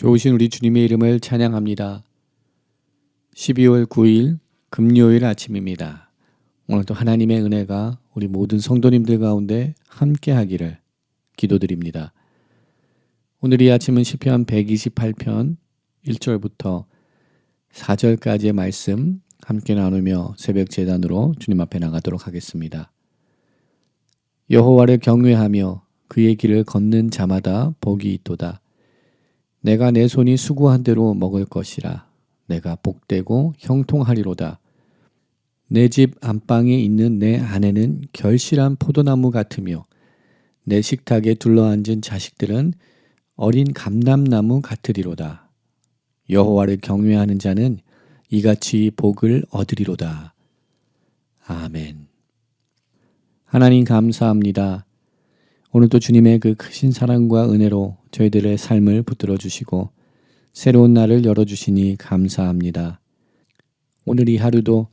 좋으신 우리 주님의 이름을 찬양합니다. 12월 9일 금요일 아침입니다. 오늘도 하나님의 은혜가 우리 모든 성도님들 가운데 함께 하기를 기도드립니다. 오늘 이 아침은 시편 128편 1절부터 4절까지의 말씀 함께 나누며 새벽 재단으로 주님 앞에 나가도록 하겠습니다. 여호와를 경외하며 그의 길을 걷는 자마다 복이 있도다. 내가 내 손이 수고한 대로 먹을 것이라. 내가 복되고 형통하리로다. 내 집 안방에 있는 내 아내는 결실한 포도나무 같으며 내 식탁에 둘러앉은 자식들은 어린 감람나무 같으리로다. 여호와를 경외하는 자는 이같이 복을 얻으리로다. 아멘. 하나님 감사합니다. 오늘도 주님의 그 크신 사랑과 은혜로 저희들의 삶을 붙들어 주시고 새로운 날을 열어 주시니 감사합니다. 오늘 이 하루도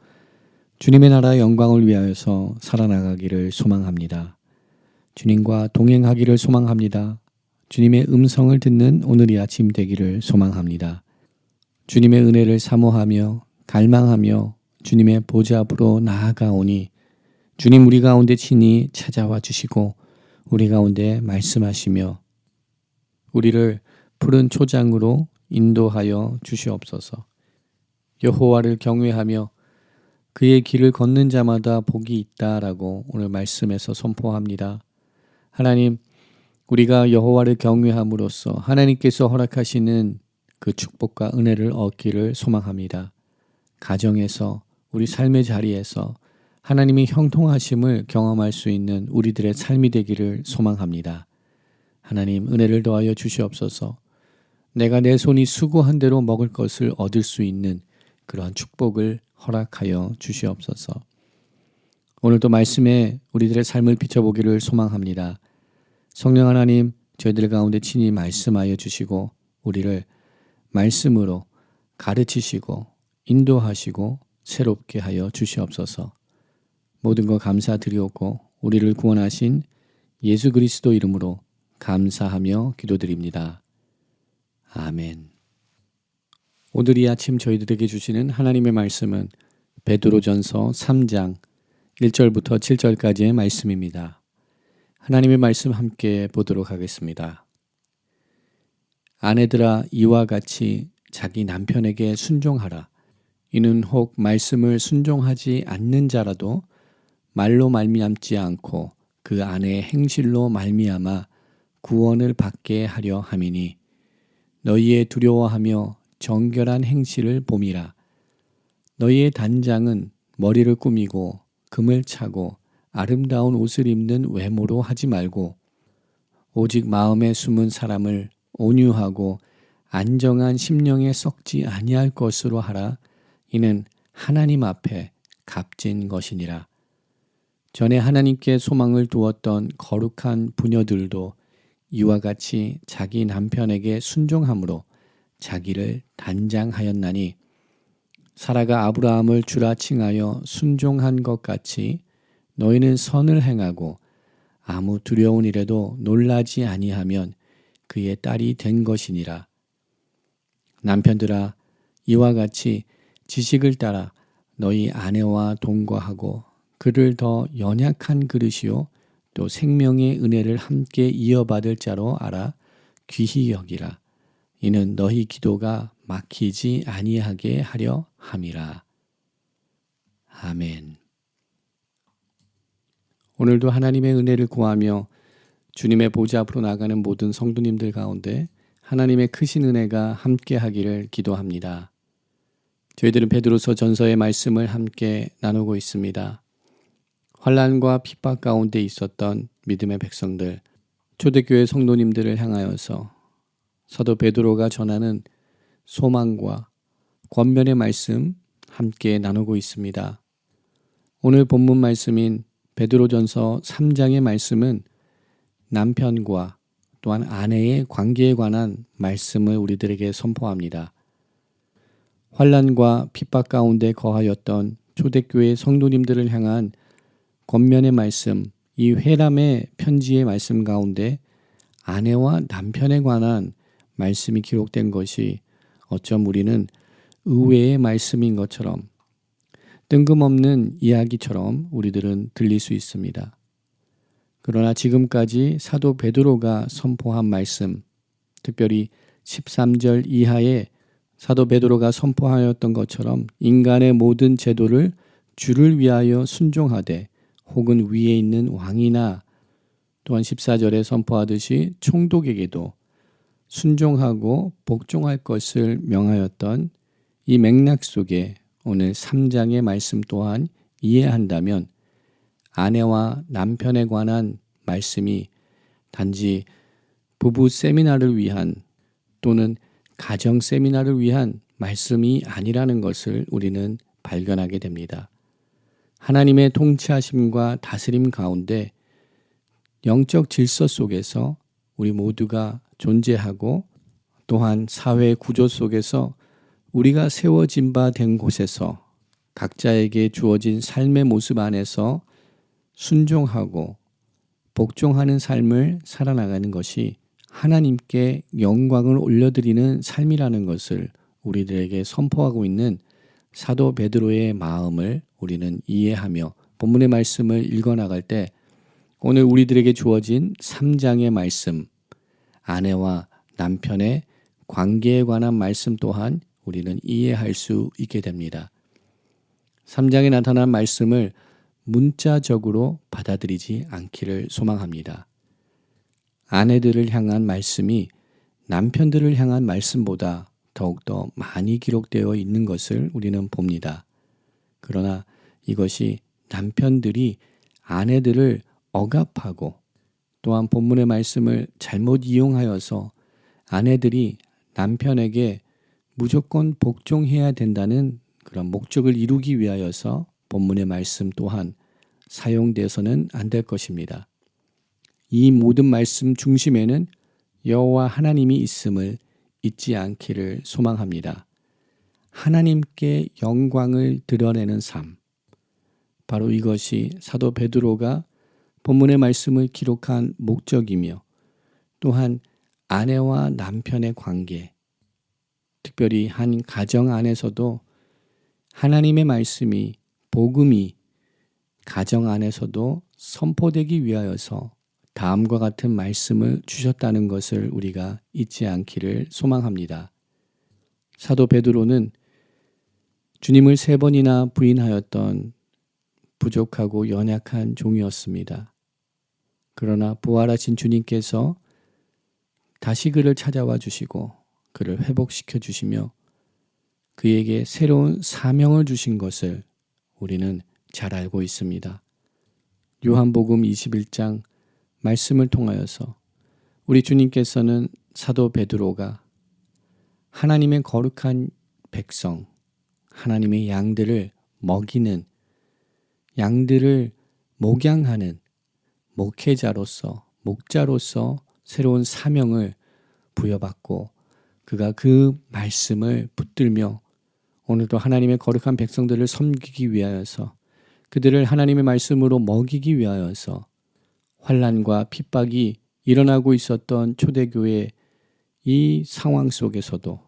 주님의 나라 영광을 위하여서 살아나가기를 소망합니다. 주님과 동행하기를 소망합니다. 주님의 음성을 듣는 오늘 이 아침 되기를 소망합니다. 주님의 은혜를 사모하며 갈망하며 주님의 보좌 앞으로 나아가오니 주님 우리 가운데 친히 찾아와 주시고 우리 가운데 말씀하시며 우리를 푸른 초장으로 인도하여 주시옵소서. 여호와를 경외하며 그의 길을 걷는 자마다 복이 있다라고 오늘 말씀에서 선포합니다. 하나님, 우리가 여호와를 경외함으로써 하나님께서 허락하시는 그 축복과 은혜를 얻기를 소망합니다. 가정에서 우리 삶의 자리에서 하나님의 형통하심을 경험할 수 있는 우리들의 삶이 되기를 소망합니다. 하나님 은혜를 더하여 주시옵소서. 내가 내 손이 수고한 대로 먹을 것을 얻을 수 있는 그러한 축복을 허락하여 주시옵소서. 오늘도 말씀에 우리들의 삶을 비춰보기를 소망합니다. 성령 하나님, 저희들 가운데 친히 말씀하여 주시고 우리를 말씀으로 가르치시고 인도하시고 새롭게 하여 주시옵소서. 모든 것 감사드리옵고 우리를 구원하신 예수 그리스도 이름으로 감사하며 기도드립니다. 아멘. 오늘 이 아침 저희들에게 주시는 하나님의 말씀은 베드로전서 3장 1절부터 7절까지의 말씀입니다. 하나님의 말씀 함께 보도록 하겠습니다. 아내들아 이와 같이 자기 남편에게 순종하라. 이는 혹 말씀을 순종하지 않는 자라도 말로 말미암지 않고 그 안에 행실로 말미암아 구원을 받게 하려 함이니 너희의 두려워하며 정결한 행실을 봄이라. 너희의 단장은 머리를 꾸미고 금을 차고 아름다운 옷을 입는 외모로 하지 말고 오직 마음에 숨은 사람을 온유하고 안정한 심령에 썩지 아니할 것으로 하라. 이는 하나님 앞에 값진 것이니라 전에 하나님께 소망을 두었던 거룩한 부녀들도 이와 같이 자기 남편에게 순종함으로 자기를 단장하였나니 사라가 아브라함을 주라 칭하여 순종한 것 같이 너희는 선을 행하고 아무 두려운 일에도 놀라지 아니하면 그의 딸이 된 것이니라. 남편들아 이와 같이 지식을 따라 너희 아내와 동거하고 그를 더 연약한 그릇이요 또 생명의 은혜를 함께 이어받을 자로 알아 귀히 여기라 이는 너희 기도가 막히지 아니하게 하려 함이라 아멘 오늘도 하나님의 은혜를 구하며 주님의 보좌 앞으로 나가는 모든 성도님들 가운데 하나님의 크신 은혜가 함께 하기를 기도합니다. 저희들은 베드로서 전서의 말씀을 함께 나누고 있습니다. 환란과 핍박 가운데 있었던 믿음의 백성들, 초대교회 성도님들을 향하여서 사도 베드로가 전하는 소망과 권면의 말씀 함께 나누고 있습니다. 오늘 본문 말씀인 베드로전서 3장의 말씀은 남편과 또한 아내의 관계에 관한 말씀을 우리들에게 선포합니다. 환란과 핍박 가운데 거하였던 초대교회 성도님들을 향한 권면의 말씀, 이 회람의 편지의 말씀 가운데 아내와 남편에 관한 말씀이 기록된 것이 어쩜 우리는 의외의 말씀인 것처럼 뜬금없는 이야기처럼 우리들은 들릴 수 있습니다. 그러나 지금까지 사도 베드로가 선포한 말씀, 특별히 13절 이하에 사도 베드로가 선포하였던 것처럼 인간의 모든 제도를 주를 위하여 순종하되 혹은 위에 있는 왕이나 또한 14절에 선포하듯이 총독에게도 순종하고 복종할 것을 명하였던 이 맥락 속에 오늘 3장의 말씀 또한 이해한다면 아내와 남편에 관한 말씀이 단지 부부 세미나를 위한 또는 가정 세미나를 위한 말씀이 아니라는 것을 우리는 발견하게 됩니다. 하나님의 통치하심과 다스림 가운데 영적 질서 속에서 우리 모두가 존재하고 또한 사회 구조 속에서 우리가 세워진 바 된 곳에서 각자에게 주어진 삶의 모습 안에서 순종하고 복종하는 삶을 살아나가는 것이 하나님께 영광을 올려드리는 삶이라는 것을 우리들에게 선포하고 있는 사도 베드로의 마음을 우리는 이해하며 본문의 말씀을 읽어 나갈 때 오늘 우리들에게 주어진 3장의 말씀, 아내와 남편의 관계에 관한 말씀 또한 우리는 이해할 수 있게 됩니다. 3장에 나타난 말씀을 문자적으로 받아들이지 않기를 소망합니다. 아내들을 향한 말씀이 남편들을 향한 말씀보다 더욱더 많이 기록되어 있는 것을 우리는 봅니다. 그러나 이것이 남편들이 아내들을 억압하고 또한 본문의 말씀을 잘못 이용하여서 아내들이 남편에게 무조건 복종해야 된다는 그런 목적을 이루기 위하여서 본문의 말씀 또한 사용돼서는 안 될 것입니다. 이 모든 말씀 중심에는 여호와 하나님이 있음을 잊지 않기를 소망합니다. 하나님께 영광을 드러내는 삶. 바로 이것이 사도 베드로가 본문의 말씀을 기록한 목적이며 또한 아내와 남편의 관계, 특별히 한 가정 안에서도 하나님의 말씀이 복음이 가정 안에서도 선포되기 위하여서 다음과 같은 말씀을 주셨다는 것을 우리가 잊지 않기를 소망합니다. 사도 베드로는 주님을 세 번이나 부인하였던 부족하고 연약한 종이었습니다. 그러나 부활하신 주님께서 다시 그를 찾아와 주시고 그를 회복시켜 주시며 그에게 새로운 사명을 주신 것을 우리는 잘 알고 있습니다. 요한복음 21장 말씀을 통하여서 우리 주님께서는 사도 베드로가 하나님의 거룩한 백성, 하나님의 양들을 먹이는 양들을 목양하는 목회자로서 목자로서 새로운 사명을 부여받고 그가 그 말씀을 붙들며 오늘도 하나님의 거룩한 백성들을 섬기기 위하여서 그들을 하나님의 말씀으로 먹이기 위하여서 환란과 핍박이 일어나고 있었던 초대교회 이 상황 속에서도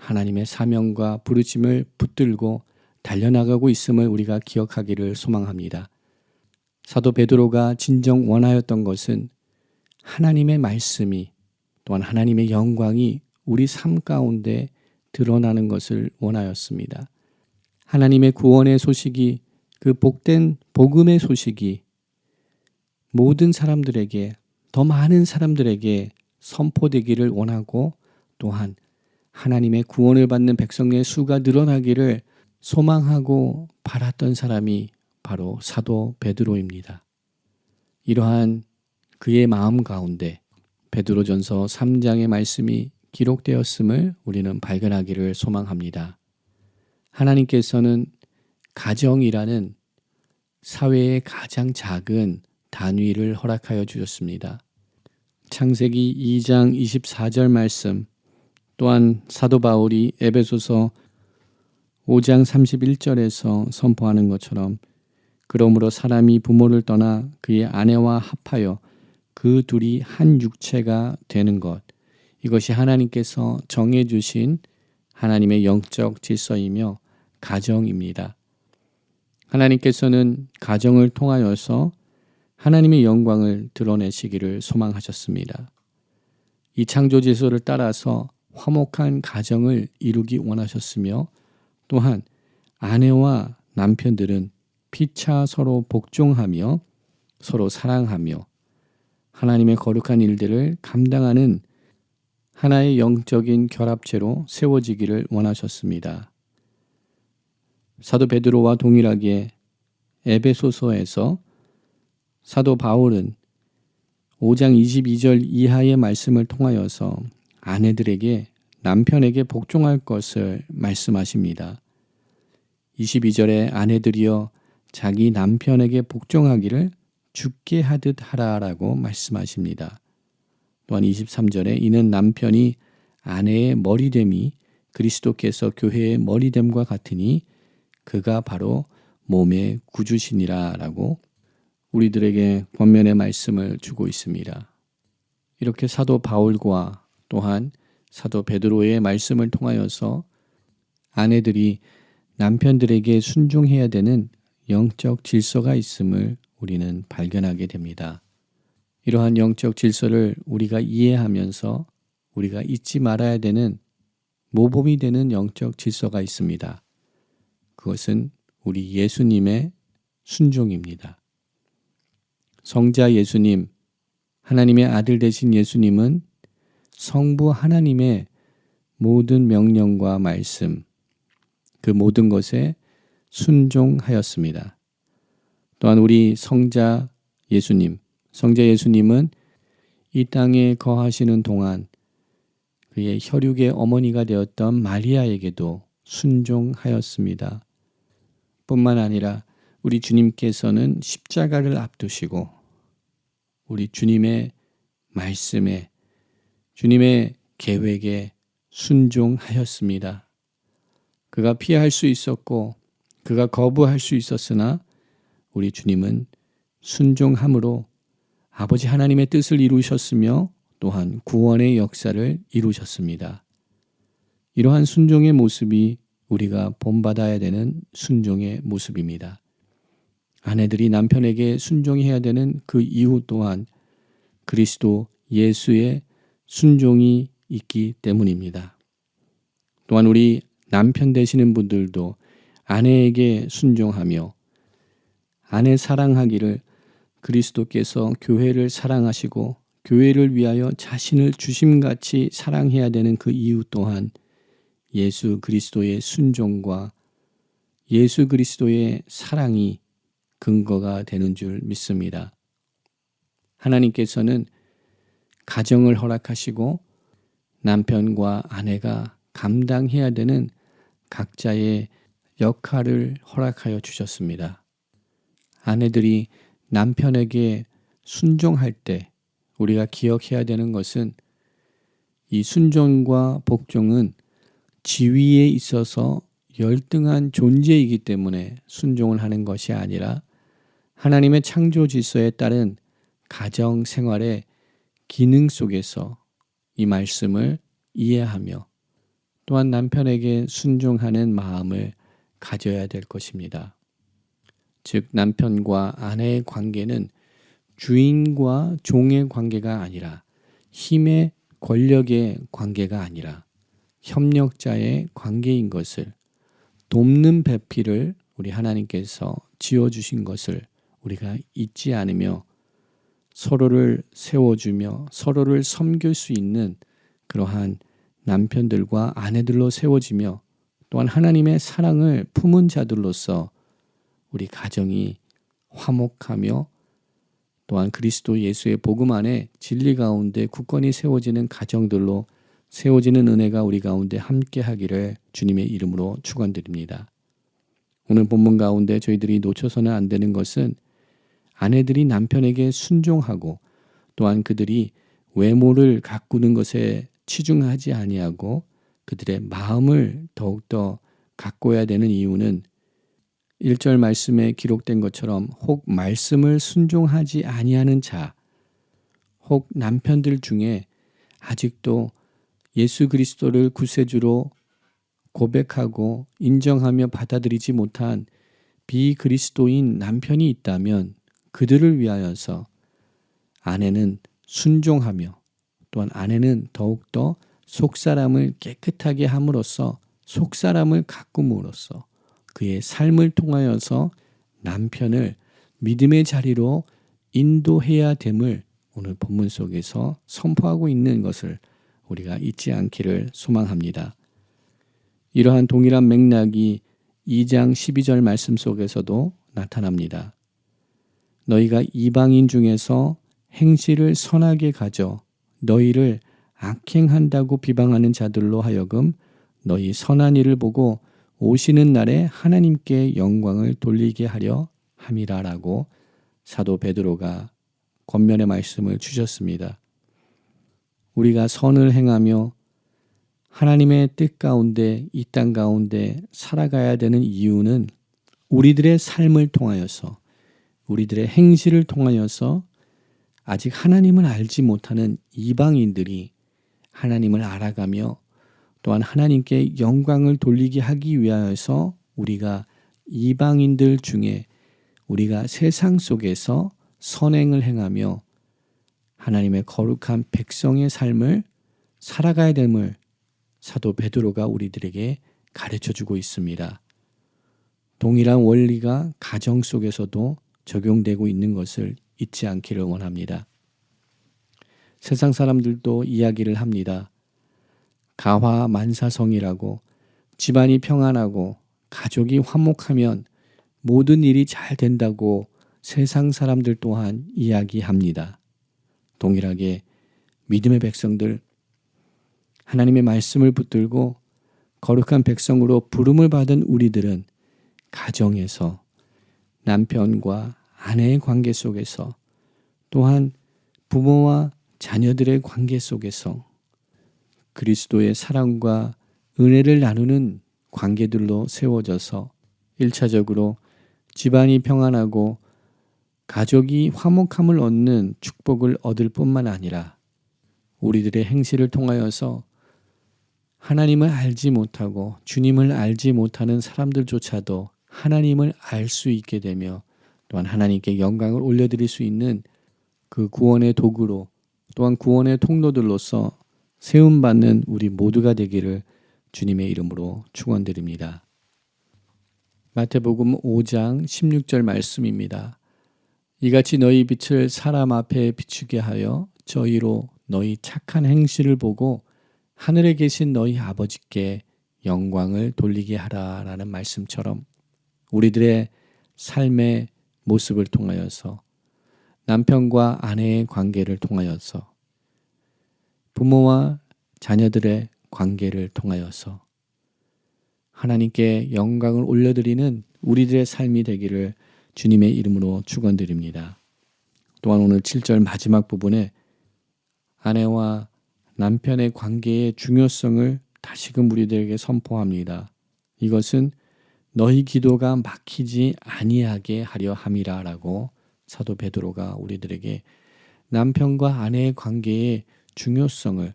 하나님의 사명과 부르심을 붙들고 달려나가고 있음을 우리가 기억하기를 소망합니다. 사도 베드로가 진정 원하였던 것은 하나님의 말씀이 또한 하나님의 영광이 우리 삶 가운데 드러나는 것을 원하였습니다. 하나님의 구원의 소식이 그 복된 복음의 소식이 모든 사람들에게 더 많은 사람들에게 선포되기를 원하고 또한 하나님의 구원을 받는 백성의 수가 늘어나기를 소망하고 바랐던 사람이 바로 사도 베드로입니다. 이러한 그의 마음 가운데 베드로전서 3장의 말씀이 기록되었음을 우리는 발견하기를 소망합니다. 하나님께서는 가정이라는 사회의 가장 작은 단위를 허락하여 주셨습니다. 창세기 2장 24절 말씀 또한 사도 바울이 에베소서 5장 31절에서 선포하는 것처럼 그러므로 사람이 부모를 떠나 그의 아내와 합하여 그 둘이 한 육체가 되는 것 이것이 하나님께서 정해 주신 하나님의 영적 질서이며 가정입니다. 하나님께서는 가정을 통하여서 하나님의 영광을 드러내시기를 소망하셨습니다. 이 창조 질서를 따라서 화목한 가정을 이루기 원하셨으며 또한 아내와 남편들은 피차 서로 복종하며 서로 사랑하며 하나님의 거룩한 일들을 감당하는 하나의 영적인 결합체로 세워지기를 원하셨습니다. 사도 베드로와 동일하게 에베소서에서 사도 바울은 5장 22절 이하의 말씀을 통하여서 아내들에게 남편에게 복종할 것을 말씀하십니다. 22절에 아내들이여 자기 남편에게 복종하기를 죽게 하듯 하라라고 말씀하십니다. 또한 23절에 이는 남편이 아내의 머리됨이 그리스도께서 교회의 머리됨과 같으니 그가 바로 몸의 구주시니라라고 우리들에게 권면의 말씀을 주고 있습니다. 이렇게 사도 바울과 또한 사도 베드로의 말씀을 통하여서 아내들이 남편들에게 순종해야 되는 영적 질서가 있음을 우리는 발견하게 됩니다. 이러한 영적 질서를 우리가 이해하면서 우리가 잊지 말아야 되는 모범이 되는 영적 질서가 있습니다. 그것은 우리 예수님의 순종입니다. 성자 예수님, 하나님의 아들 되신 예수님은 성부 하나님의 모든 명령과 말씀, 그 모든 것에 순종하였습니다. 또한 우리 성자 예수님, 성자 예수님은 이 땅에 거하시는 동안 그의 혈육의 어머니가 되었던 마리아에게도 순종하였습니다. 뿐만 아니라 우리 주님께서는 십자가를 앞두시고 우리 주님의 말씀에 주님의 계획에 순종하였습니다. 그가 피할 수 있었고 그가 거부할 수 있었으나 우리 주님은 순종함으로 아버지 하나님의 뜻을 이루셨으며 또한 구원의 역사를 이루셨습니다. 이러한 순종의 모습이 우리가 본받아야 되는 순종의 모습입니다. 아내들이 남편에게 순종해야 되는 그 이유 또한 그리스도 예수의 순종이 있기 때문입니다. 또한 우리 남편 되시는 분들도 아내에게 순종하며 아내 사랑하기를 그리스도께서 교회를 사랑하시고 교회를 위하여 자신을 주심같이 사랑해야 되는 그 이유 또한 예수 그리스도의 순종과 예수 그리스도의 사랑이 근거가 되는 줄 믿습니다. 하나님께서는 가정을 허락하시고 남편과 아내가 감당해야 되는 각자의 역할을 허락하여 주셨습니다. 아내들이 남편에게 순종할 때 우리가 기억해야 되는 것은 이 순종과 복종은 지위에 있어서 열등한 존재이기 때문에 순종을 하는 것이 아니라 하나님의 창조 질서에 따른 가정 생활의 기능 속에서 이 말씀을 이해하며 또한 남편에게 순종하는 마음을 가져야 될 것입니다. 즉, 남편과 아내의 관계는 주인과 종의 관계가 아니라 힘의 권력의 관계가 아니라 협력자의 관계인 것을 돕는 배필을 우리 하나님께서 지어주신 것을 우리가 잊지 않으며 서로를 세워주며 서로를 섬길 수 있는 그러한 남편들과 아내들로 세워지며 또한 하나님의 사랑을 품은 자들로서 우리 가정이 화목하며 또한 그리스도 예수의 복음 안에 진리 가운데 굳건히 세워지는 가정들로 세워지는 은혜가 우리 가운데 함께 하기를 주님의 이름으로 축원드립니다. 오늘 본문 가운데 저희들이 놓쳐서는 안 되는 것은 아내들이 남편에게 순종하고 또한 그들이 외모를 가꾸는 것에 치중하지 아니하고 그들의 마음을 더욱더 가꿔야 되는 이유는 1절 말씀에 기록된 것처럼 혹 말씀을 순종하지 아니하는 자, 혹 남편들 중에 아직도 예수 그리스도를 구세주로 고백하고 인정하며 받아들이지 못한 비그리스도인 남편이 있다면 그들을 위하여서 아내는 순종하며 또한 아내는 더욱더 속사람을 깨끗하게 함으로써 속사람을 가꿈으로써 그의 삶을 통하여서 남편을 믿음의 자리로 인도해야 됨을 오늘 본문 속에서 선포하고 있는 것을 우리가 잊지 않기를 소망합니다. 이러한 동일한 맥락이 2장 12절 말씀 속에서도 나타납니다. 너희가 이방인 중에서 행실을 선하게 가져 너희를 악행한다고 비방하는 자들로 하여금 너희 선한 일을 보고 오시는 날에 하나님께 영광을 돌리게 하려 함이라라고 사도 베드로가 권면의 말씀을 주셨습니다. 우리가 선을 행하며 하나님의 뜻 가운데 이 땅 가운데 살아가야 되는 이유는 우리들의 삶을 통하여서 우리들의 행실을 통하여서 아직 하나님을 알지 못하는 이방인들이 하나님을 알아가며 또한 하나님께 영광을 돌리게 하기 위하여서 우리가 이방인들 중에 우리가 세상 속에서 선행을 행하며 하나님의 거룩한 백성의 삶을 살아가야 됨을 사도 베드로가 우리들에게 가르쳐 주고 있습니다. 동일한 원리가 가정 속에서도 적용되고 있는 것을 잊지 않기를 원합니다. 세상 사람들도 이야기를 합니다. 가화 만사성이라고 집안이 평안하고 가족이 화목하면 모든 일이 잘 된다고 세상 사람들 또한 이야기합니다. 동일하게 믿음의 백성들 하나님의 말씀을 붙들고 거룩한 백성으로 부름을 받은 우리들은 가정에서 남편과 아내의 관계 속에서 또한 부모와 자녀들의 관계 속에서 그리스도의 사랑과 은혜를 나누는 관계들로 세워져서 1차적으로 집안이 평안하고 가족이 화목함을 얻는 축복을 얻을 뿐만 아니라 우리들의 행실을 통하여서 하나님을 알지 못하고 주님을 알지 못하는 사람들조차도 하나님을 알 수 있게 되며 또한 하나님께 영광을 올려드릴 수 있는 그 구원의 도구로 또한 구원의 통로들로서 세움받는 우리 모두가 되기를 주님의 이름으로 축원드립니다. 마태복음 5장 16절 말씀입니다. 이같이 너희 빛을 사람 앞에 비추게 하여 저희로 너희 착한 행실을 보고 하늘에 계신 너희 아버지께 영광을 돌리게 하라라는 말씀처럼 우리들의 삶의 모습을 통하여서 남편과 아내의 관계를 통하여서 부모와 자녀들의 관계를 통하여서 하나님께 영광을 올려드리는 우리들의 삶이 되기를 주님의 이름으로 축원드립니다. 또한 오늘 7절 마지막 부분에 아내와 남편의 관계의 중요성을 다시금 우리들에게 선포합니다. 이것은 너희 기도가 막히지 아니하게 하려 함이라라고 사도 베드로가 우리들에게 남편과 아내의 관계의 중요성을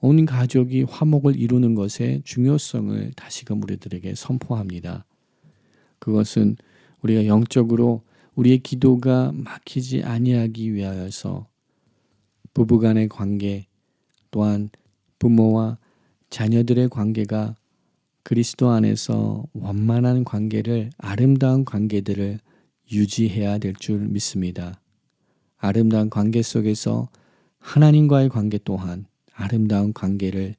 온 가족이 화목을 이루는 것의 중요성을 다시금 우리들에게 선포합니다. 그것은 우리가 영적으로 우리의 기도가 막히지 아니하기 위하여서 부부간의 관계 또한 부모와 자녀들의 관계가 그리스도 안에서 원만한 관계를 아름다운 관계들을 유지해야 될 줄 믿습니다. 아름다운 관계 속에서 하나님과의 관계 또한 아름다운 관계를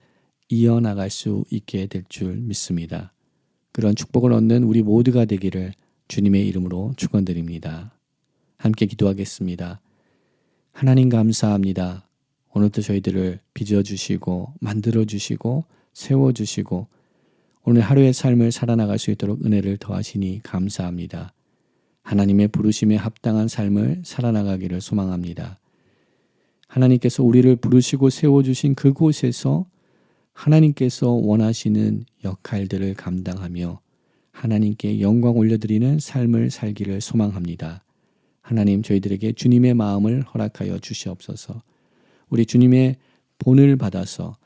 이어나갈 수 있게 될 줄 믿습니다. 그런 축복을 얻는 우리 모두가 되기를 주님의 이름으로 축원드립니다. 함께 기도하겠습니다. 하나님 감사합니다. 오늘도 저희들을 빚어 주시고 만들어 주시고 세워 주시고 오늘 하루의 삶을 살아나갈 수 있도록 은혜를 더하시니 감사합니다. 하나님의 부르심에 합당한 삶을 살아나가기를 소망합니다. 하나님께서 우리를 부르시고 세워주신 그곳에서 하나님께서 원하시는 역할들을 감당하며 하나님께 영광 올려드리는 삶을 살기를 소망합니다. 하나님 저희들에게 주님의 마음을 허락하여 주시옵소서. 우리 주님의 본을 받아서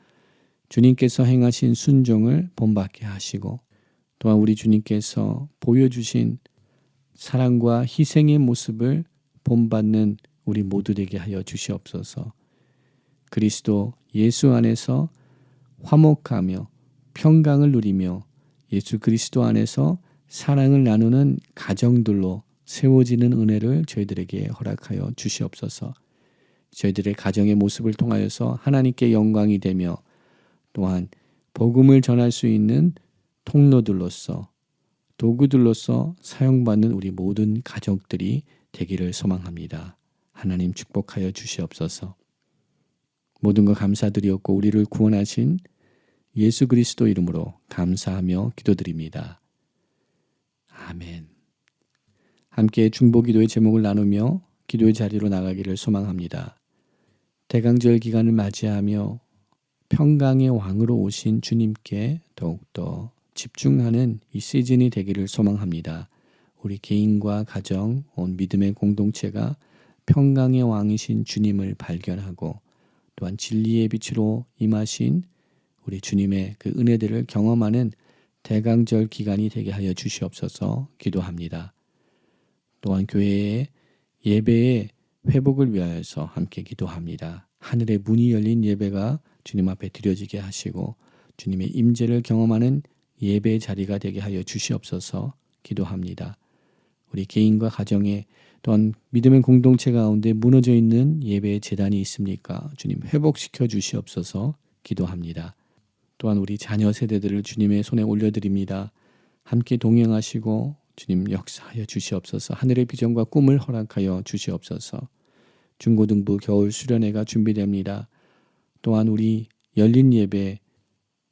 주님께서 행하신 순종을 본받게 하시고 또한 우리 주님께서 보여주신 사랑과 희생의 모습을 본받는 우리 모두 되게 하여 주시옵소서. 그리스도 예수 안에서 화목하며 평강을 누리며 예수 그리스도 안에서 사랑을 나누는 가정들로 세워지는 은혜를 저희들에게 허락하여 주시옵소서. 저희들의 가정의 모습을 통하여서 하나님께 영광이 되며 또한 복음을 전할 수 있는 통로들로서 도구들로서 사용받는 우리 모든 가족들이 되기를 소망합니다. 하나님 축복하여 주시옵소서. 모든 것 감사드리었고 우리를 구원하신 예수 그리스도 이름으로 감사하며 기도드립니다. 아멘. 함께 중보기도의 제목을 나누며 기도의 자리로 나가기를 소망합니다. 대강절 기간을 맞이하며 평강의 왕으로 오신 주님께 더욱더 집중하는 이 시즌이 되기를 소망합니다. 우리 개인과 가정, 온 믿음의 공동체가 평강의 왕이신 주님을 발견하고 또한 진리의 빛으로 임하신 우리 주님의 그 은혜들을 경험하는 대강절 기간이 되게 하여 주시옵소서 기도합니다. 또한 교회의 예배의 회복을 위하여서 함께 기도합니다. 하늘의 문이 열린 예배가 주님 앞에 드려지게 하시고 주님의 임재를 경험하는 예배의 자리가 되게 하여 주시옵소서 기도합니다. 우리 개인과 가정에 또한 믿음의 공동체 가운데 무너져 있는 예배의 재단이 있습니까? 주님 회복시켜 주시옵소서 기도합니다. 또한 우리 자녀 세대들을 주님의 손에 올려드립니다. 함께 동행하시고 주님 역사하여 주시옵소서 하늘의 비전과 꿈을 허락하여 주시옵소서 중고등부 겨울 수련회가 준비됩니다. 또한 우리 열린 예배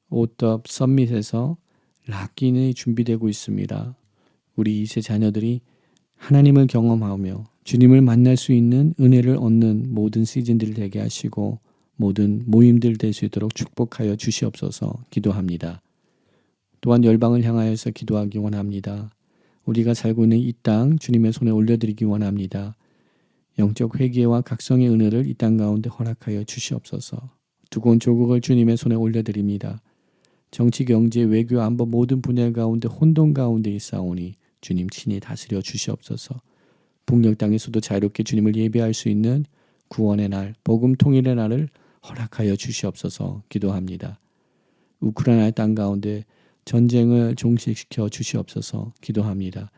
오떡 썸밋에서 락긴이 준비되고 있습니다. 우리 이세 자녀들이 하나님을 경험하며 주님을 만날 수 있는 은혜를 얻는 모든 시즌들 되게 하시고 모든 모임들 될 수 있도록 축복하여 주시옵소서 기도합니다. 또한 열방을 향하여서 기도하기 원합니다. 우리가 살고 있는 이 땅 주님의 손에 올려드리기 원합니다. 영적 회개와 각성의 은혜를 이 땅 가운데 허락하여 주시옵소서. 두고온 조국을 주님의 손에 올려드립니다. 정치, 경제, 외교, 안보 모든 분야 가운데 혼돈 가운데 있사오니 주님 친히 다스려 주시옵소서. 북녘 땅에서도 자유롭게 주님을 예배할 수 있는 구원의 날, 복음 통일의 날을 허락하여 주시옵소서 기도합니다. 우크라이나 땅 가운데 전쟁을 종식시켜 주시옵소서 기도합니다.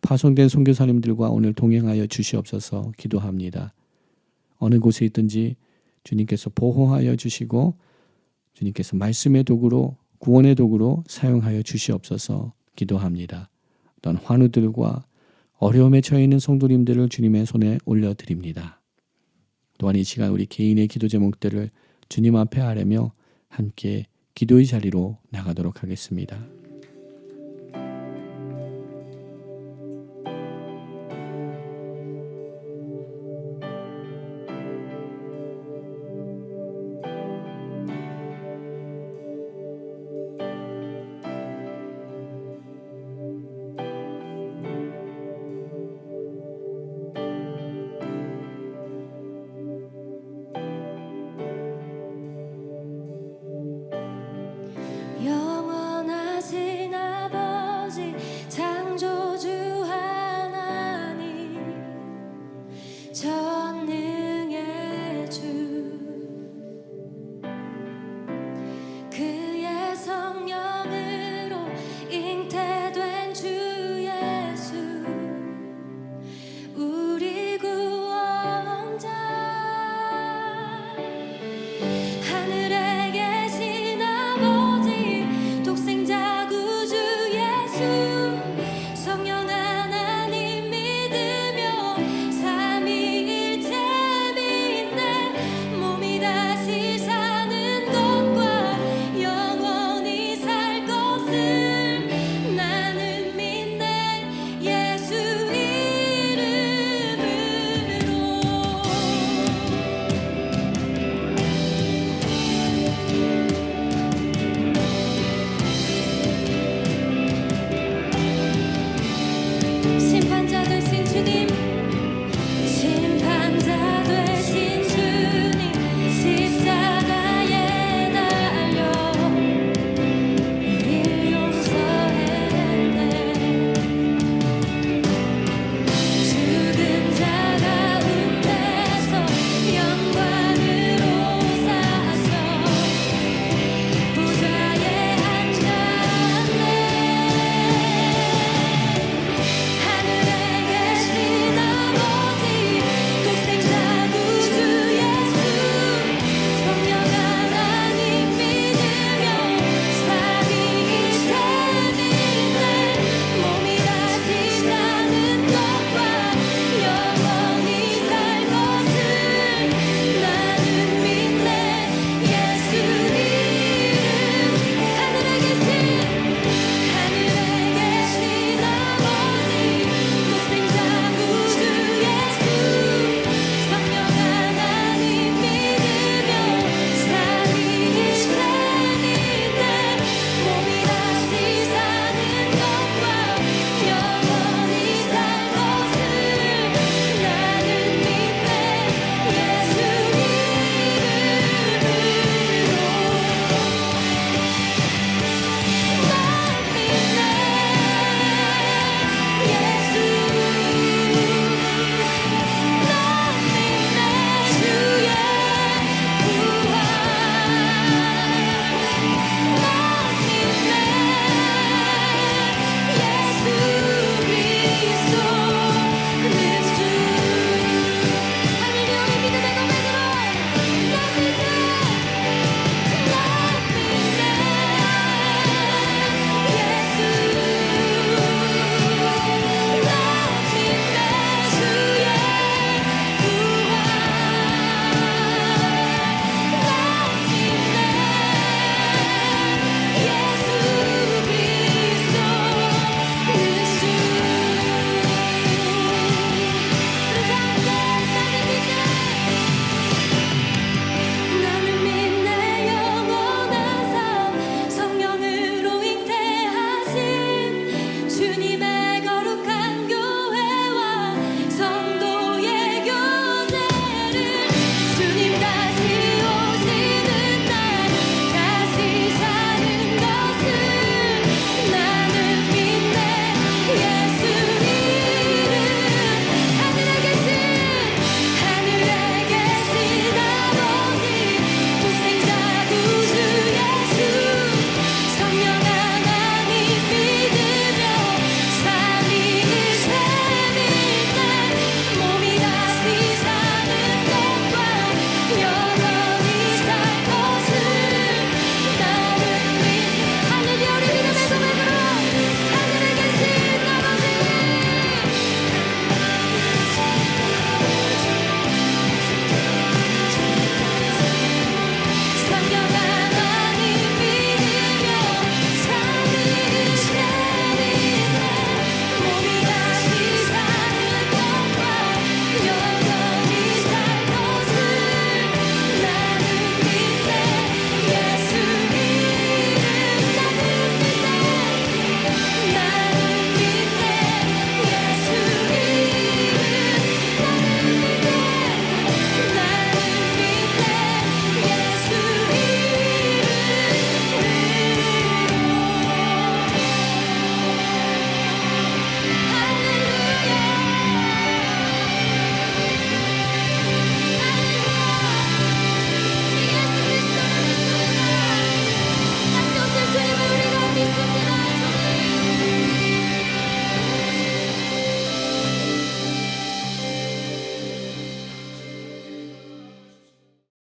파송된 선교사님들과 오늘 동행하여 주시옵소서 기도합니다. 어느 곳에 있든지 주님께서 보호하여 주시고 주님께서 말씀의 도구로 구원의 도구로 사용하여 주시옵소서 기도합니다. 어떤 환우들과 어려움에 처해 있는 성도님들을 주님의 손에 올려드립니다. 또한 이 시간 우리 개인의 기도 제목들을 주님 앞에 하려며 함께 기도의 자리로 나가도록 하겠습니다.